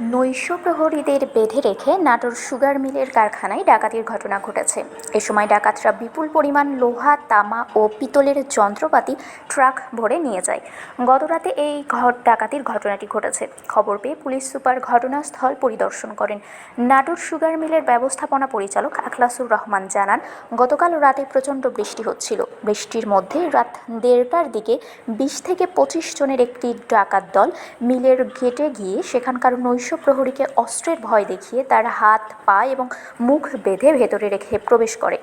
নৈশ প্রহরীদের বেঁধে রেখে নাটোর সুগার মিলের কারখানায় ডাকাতির ঘটনা ঘটেছে। এ সময় ডাকাতরা বিপুল পরিমাণ লোহা, তামা ও পিতলের যন্ত্রপাতি ট্রাক ভরে নিয়ে যায়। গতরাতে এই ঘট, ডাকাতির ঘটনাটি ঘটেছে। খবর পেয়ে পুলিশ সুপার ঘটনাস্থল পরিদর্শন করেন। নাটোর সুগার মিলের ব্যবস্থাপনা পরিচালক আখলাসুর রহমান জানান, গতকাল রাতে প্রচণ্ড বৃষ্টি হচ্ছিল। বৃষ্টির মধ্যে রাত দেড়টার দিকে বিশ থেকে পঁচিশ জনের একটি ডাকাত দল মিলের গেটে গিয়ে সেখানকার নৈশ প্রহরীকে অস্ত্রের ভয় দেখিয়ে তার হাত, পা এবং মুখ বেঁধে ভেতরে রেখে প্রবেশ করে।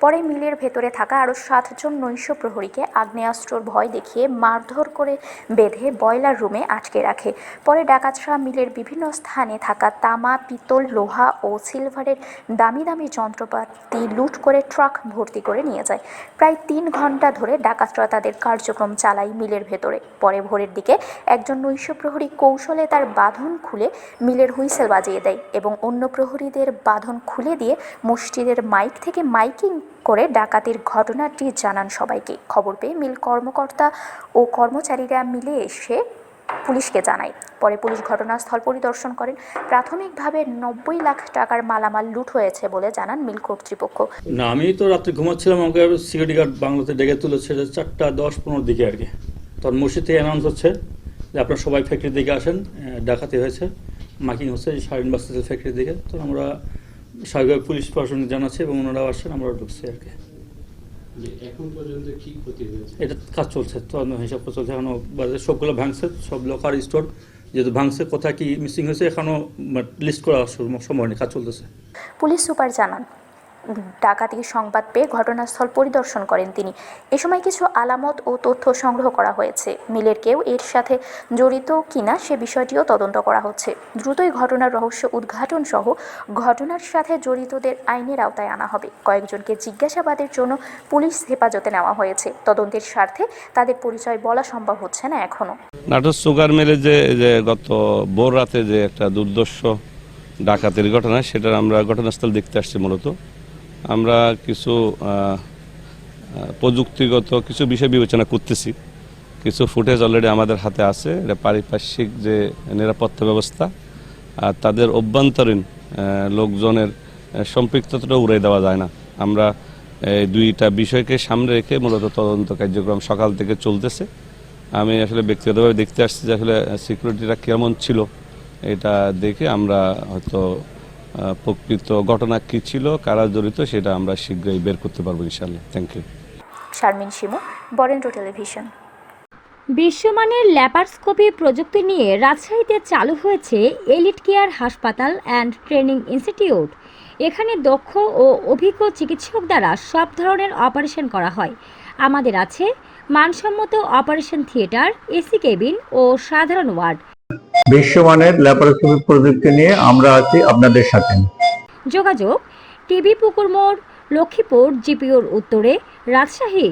পরে মিলের ভেতরে থাকা আরও সাতজন নৈশ প্রহরীকে আগ্নেয়াস্ত্রর ভয় দেখিয়ে মারধর করে বেঁধে বয়লার রুমে আটকে রাখে। পরে ডাকাতরা মিলের বিভিন্ন স্থানে থাকা তামা, পিতল, লোহা ও সিলভারের দামি দামি যন্ত্রপাতি লুট করে ট্রাক ভর্তি করে নিয়ে যায়। প্রায় তিন ঘণ্টা ধরে ডাকাতরা তাদের কার্যক্রম চালায় মিলের ভেতরে। পরে ভোরের দিকে একজন নৈশ প্রহরী কৌশলে তার বাঁধন খুলে মিলের হুইসেল বাজিয়ে দেয় এবং অন্য প্রহরীদের বাঁধন খুলে দিয়ে মসজিদের মাইক থেকে মাইকিং করে ডাকাতির ঘটনাটি জানান সবাইকে। খবর পেয়ে মিল কর্মকর্তা ও কর্মচারীরা মিলে এসে পুলিশকে জানায়। পরে পুলিশ ঘটনাস্থল পরিদর্শন করেন। প্রাথমিকভাবে নব্বই লাখ টাকার মালামাল লুট হয়েছে বলে জানান মিল কর্তৃপক্ষ। না আমি তো রাত্রে ঘুমাচ্ছিলাম, আমাকে সিকিউরিটি গার্ড বাংলাতে ডেকে তুলেছে চারটা দশ পনেরো দিকে আর কি। তখন মসজিদ থেকে অ্যানাউন্স হচ্ছে যে আপনারা সবাই ফ্যাক্টরির দিকে আসেন ডাকাতি হয়েছে। মার্কিং হচ্ছে সারিন বাস্তিতে ফ্যাক্টরির দিকে তো আমরা স্বাভাবিকভাবে পুলিশ প্রশাসন জানাচ্ছি এবং ওনারাও আসছেন আমরা ঢুকছি আর কি। এটা কাজ চলছে তো হিসাব করে চলছে এখনও বাজারে সবগুলো ভাঙছে সব লকার স্টোর যেহেতু ভাঙছে কোথায় কি মিসিং হয়েছে এখনও লিস্ট করা সম্ভব সময় নেই কাজ চলতেছে। পুলিশ সুপার জানান ডাকাতির সংবাদ পেয়ে ঘটনাস্থল পরিদর্শন করেন তিনি। এ সময় কিছু আলামত ও তথ্য সংগ্রহ করা হয়েছে। মিলের কেউ এর সাথে জড়িত কিনা সে বিষয়টিও তদন্ত করা হচ্ছে। দ্রুতই ঘটনার রহস্য উদ্ঘাটন সহ ঘটনার সাথে জড়িতদের আইনের আওতায় আনা হবে। কয়েকজনকে জিজ্ঞাসাবাদের জন্য পুলিশ হেফাজতে নেওয়া হয়েছে। তদন্তের স্বার্থে তাদের পরিচয় বলা সম্ভব হচ্ছে না এখনও নাটোর সুগার মিলে যে গত ভোর রাতে যে একটা দুর্দর্শ ডাকাতের ঘটনা, সেটার আমরা ঘটনাস্থল দেখতে আসছি মূলত। আমরা কিছু প্রযুক্তিগত কিছু বিষয় বিবেচনা করতেছি। কিছু ফুটেজ অলরেডি আমাদের হাতে আছে। এটা পারিপার্শ্বিক যে নিরাপত্তা ব্যবস্থা, আর তাদের অভ্যন্তরীণ লোকজনের সম্পৃক্ততাটা উড়ে দেওয়া যায় না। আমরা এই দুইটা বিষয়কে সামনে রেখে মূলত তদন্ত কার্যক্রম সকাল থেকে চলতেছে। আমি আসলে ব্যক্তিগতভাবে দেখতে আসছি যে আসলে সিকিউরিটিটা কেমন ছিল, এটা দেখে আমরা হয়তো প্রকৃত ঘটনা কী ছিল কারা জড়িত সেটা আমরা শীঘ্রই বের করতে পারব ইনশাল্লাহ thank you Sharmin Shimu Barendra television. বিশ্বমানের ল্যাপারস্কোপি প্রযুক্তি নিয়ে রাজশাহীতে চালু হয়েছে এলিট কেয়ার হাসপাতাল অ্যান্ড ট্রেনিং ইনস্টিটিউট। এখানে দক্ষ ও অভিজ্ঞ চিকিৎসক দ্বারা সব ধরনের অপারেশন করা হয়। আমাদের আছে মানসম্মত অপারেশন থিয়েটার এসি কেবিন ও সাধারণ ওয়ার্ড। বিশ্বমানের ল্যাপারোস্কোপি প্রযুক্তি নিয়ে আমরা আছি আপনাদের সাথে। যোগাযোগ টিবি পুকুর মোড়, লক্ষ্মীপুর, জিপিওর উত্তরে, রাজশাহী।